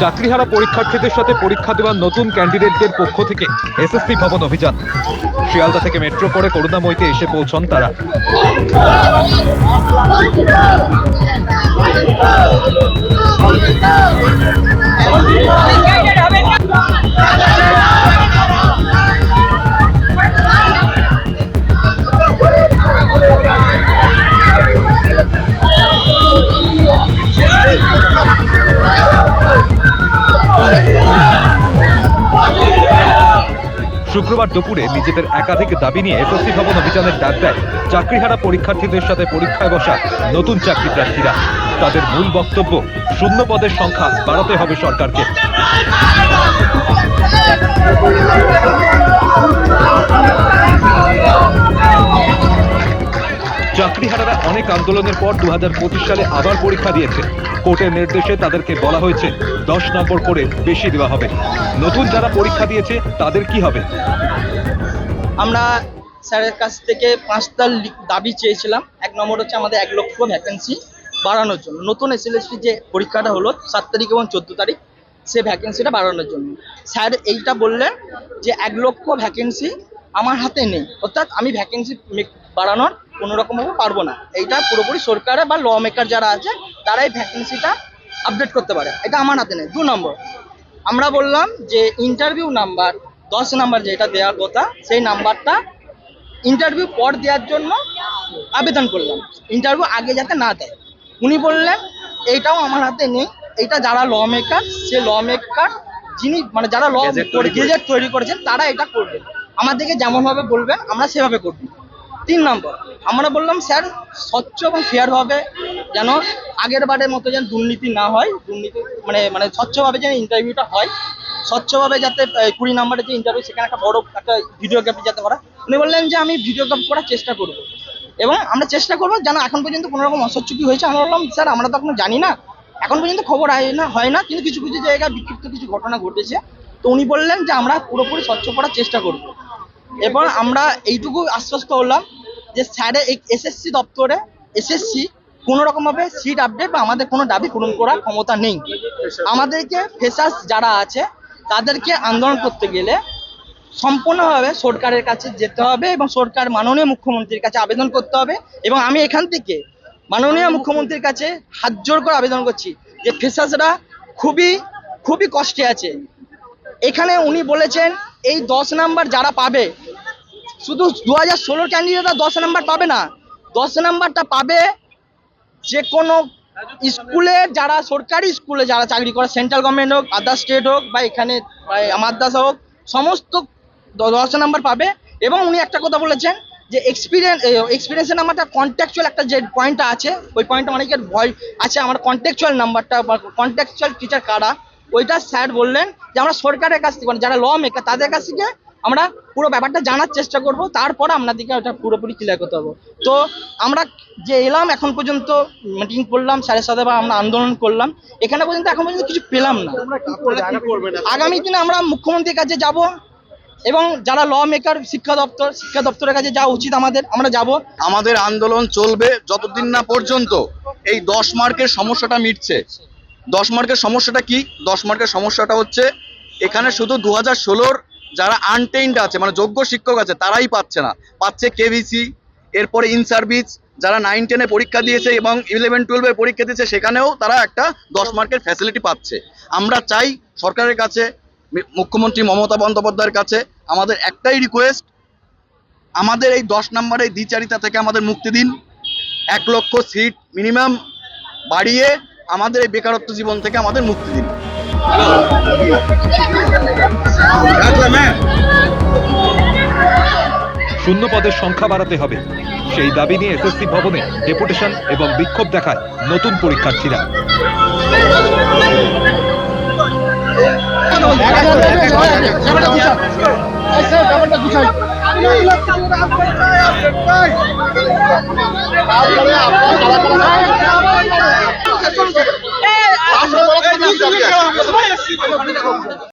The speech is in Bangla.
চাকরিহারা পরীক্ষার্থীদের সাথে পরীক্ষা দেওয়ার নতুন ক্যান্ডিডেটদের পক্ষ থেকে এসএসসি ভবন অভিযান। শিয়ালদা থেকে মেট্রো করে করুণাময়ীতে এসে পৌঁছন তারা। শুক্রবার দুপুরে নিজেদের একাধিক দাবি নিয়ে এসএসসি ভবন অভিযানের ডাক দেয় চাকরিহারা পরীক্ষার্থীদের সাথে পরীক্ষায় বসা নতুন চাকরি প্রার্থীরা। তাদের মূল বক্তব্য, শূন্য পদের সংখ্যা বাড়াতে হবে সরকারকে। চাকরিহারারা অনেক আন্দোলনের পর দু সালে আবার পরীক্ষা দিয়েছে। কোর্টের নির্দেশে তাদেরকে বলা হয়েছে, দশ নম্বর করে বেশি দেওয়া হবে। নতুন যারা পরীক্ষা দিয়েছে, তাদের কি হবে? আমরা স্যারের কাছ থেকে পাঁচটা দাবি চেয়েছিলাম। এক নম্বর হচ্ছে আমাদের এক লক্ষ ভ্যাকেন্সি বাড়ানোর জন্য। নতুন এসএলএসটি যে পরীক্ষাটা হলো, সাত তারিখ এবং চোদ্দ তারিখ, সে ভ্যাকেন্সিটা বাড়ানোর জন্য। স্যার এইটা বললেন যে, এক লক্ষ ভ্যাকেন্সি আমার হাতে নেই। অর্থাৎ আমি ভ্যাকেন্সি বাড়ানোর কোনো রকমভাবে পারব না। এইটা পুরোপুরি সরকারে বা ল মেকার যারা আছে তারাই ভ্যাকেন্সিটা আপডেট করতে পারে। এটা আমার হাতে নেই। দু নম্বর আমরা বললাম যে ইন্টারভিউ নাম্বার দশ নাম্বার যেটা দেওয়ার কথা সেই নাম্বারটা ইন্টারভিউ পর দেওয়ার জন্য আবেদন করলাম। ইন্টারভিউ আগে যাতে না দেয়। উনি বললেন এইটাও আমার হাতে নেই। এইটা যারা ল মেকার সে ল মেকার যিনি মানে যারা ল গেজেট তৈরি করেছেন তারা এটা করবেন আমাদেরকে যেমনভাবে বলবেন আমরা সেভাবে করব। তিন নম্বর। আমরা বললাম, স্যার, স্বচ্ছ এবং ফেয়ার ভাবে যেন আগের বারের মতো যেন দুর্নীতি না হয়, দুর্নীতি মানে মানে স্বচ্ছভাবে যেন ইন্টারভিউটা হয়, স্বচ্ছভাবে যাতে কুড়ি নম্বরের যে ইন্টারভিউ সেখানে একটা বড় একটা ভিডিওগ্রাফি যাতে করা। উনি বললেন যে, আমি ভিডিওগ্রাফি করার চেষ্টা করব। এবং আমরা চেষ্টা করব যেন এখন পর্যন্ত কোনো রকম অস্বচ্ছ কি হয়েছে। আমরা বললাম, স্যার, আমরা তো এখনও জানি না। এখন পর্যন্ত খবর হয় না হয় না, কিন্তু কিছু কিছু জায়গায় বিক্ষিপ্ত কিছু ঘটনা ঘটেছে। তো উনি বললেন যে, আমরা পুরোপুরি স্বচ্ছ করার চেষ্টা করব। এবার আমরা এইটুকু আশ্বস্ত হলাম যে স্যারের এই এসএসসি দপ্তরে এসএসসি কোনো রকমভাবে সিট আপডেট বা আমাদের কোনো দাবি পূরণ করার ক্ষমতা নেই। আমাদেরকে ফেসার্স যারা আছে, তাদেরকে আন্দোলন করতে গেলে সম্পূর্ণভাবে সরকারের কাছে যেতে হবে এবং সরকার মাননীয় মুখ্যমন্ত্রীর কাছে আবেদন করতে হবে এবং আমি এখান থেকে মাননীয় মুখ্যমন্ত্রীর কাছে হাত জোর করে আবেদন করছি যে ফেসার্সরা খুবই খুবই কষ্টে আছে। এখানে উনি বলেছেন এই দশ নাম্বার যারা পাবে, শুধু দু হাজার ষোলোর ক্যান্ডিডেটরা দশ নাম্বার পাবে না, দশ নাম্বারটা পাবে যে কোনো স্কুলে যারা, সরকারি স্কুলে যারা চাকরি করে, সেন্ট্রাল গভর্নমেন্ট হোক আদার স্টেট হোক, বা এখানে মাদ্রাসা হোক, সমস্ত দশ নাম্বার পাবে। এবং উনি একটা কথা বলেছেন যে এক্সপিরিয়েন্স এক্সপিরিয়েন্সের নাম্বারটা কন্ট্যাকচুয়াল একটা যে পয়েন্টটা আছে, ওই পয়েন্টটা অনেকের ভয় আছে, আমার কন্ট্যাকচুয়াল নাম্বারটা কন্ট্যাকচুয়াল টিচার কারা? ওইটা স্যার বললেন যে আমরা সরকারের কাছ থেকে মানে যারা ল মেকার তাদের কাছ থেকে আমরা পুরো ব্যাপারটা জানার চেষ্টা করব তারপর আপনাদেরকে ওটা পুরোপুরি ক্লিয়ার করতে হবে তো আমরা যে এলাম এখন পর্যন্ত মিটিং করলাম স্যারের সাথে বা আমরা আন্দোলন করলাম এখানে পর্যন্ত এখন পর্যন্ত কিছু পেলাম না। আগামী দিনে আমরা মুখ্যমন্ত্রীর কাছে যাব এবং যারা ল মেকার শিক্ষা দপ্তর শিক্ষা দপ্তরের কাছে যাওয়া উচিত আমাদের আমরা যাব। আমাদের আন্দোলন চলবে যতদিন না পর্যন্ত এই দশ মার্কের সমস্যাটা মিটছে। দশ মার্কের সমস্যাটা কি? দশ মার্কের সমস্যাটা হচ্ছে এখানে শুধু দু হাজার ষোলোর যারা আনটেইনড আছে মানে যোগ্য শিক্ষক আছে, তারাই পাচ্ছে না। পাচ্ছে কেভিসি এরপরে ইন সার্ভিস যারা নাইন টেনে পরীক্ষা দিয়েছে এবং ইলেভেন টুয়েলভে পরীক্ষা দিয়েছে, সেখানেও তারা একটা দশ মার্কের ফ্যাসিলিটি পাচ্ছে। আমরা চাই সরকারের কাছে মুখ্যমন্ত্রী মমতা বন্দ্যোপাধ্যায়ের কাছে, আমাদের একটাই রিকোয়েস্ট আমাদের এই দশ নম্বরের দ্বিচারিতা থেকে আমাদের মুক্তি দিন। এক লক্ষ সিট মিনিমাম বাড়িয়ে আমাদের এই বেকারত্ব জীবন থেকে আমাদের মুক্তি দিন শূন্য পদের সংখ্যা বাড়াতে হবে সেই দাবি নিয়ে এসএসসি ভবনে ডেপুটেশন এবং বিক্ষোভ দেখায় নতুন পরীক্ষার্থীরা আমরা Tapi, ya, gak.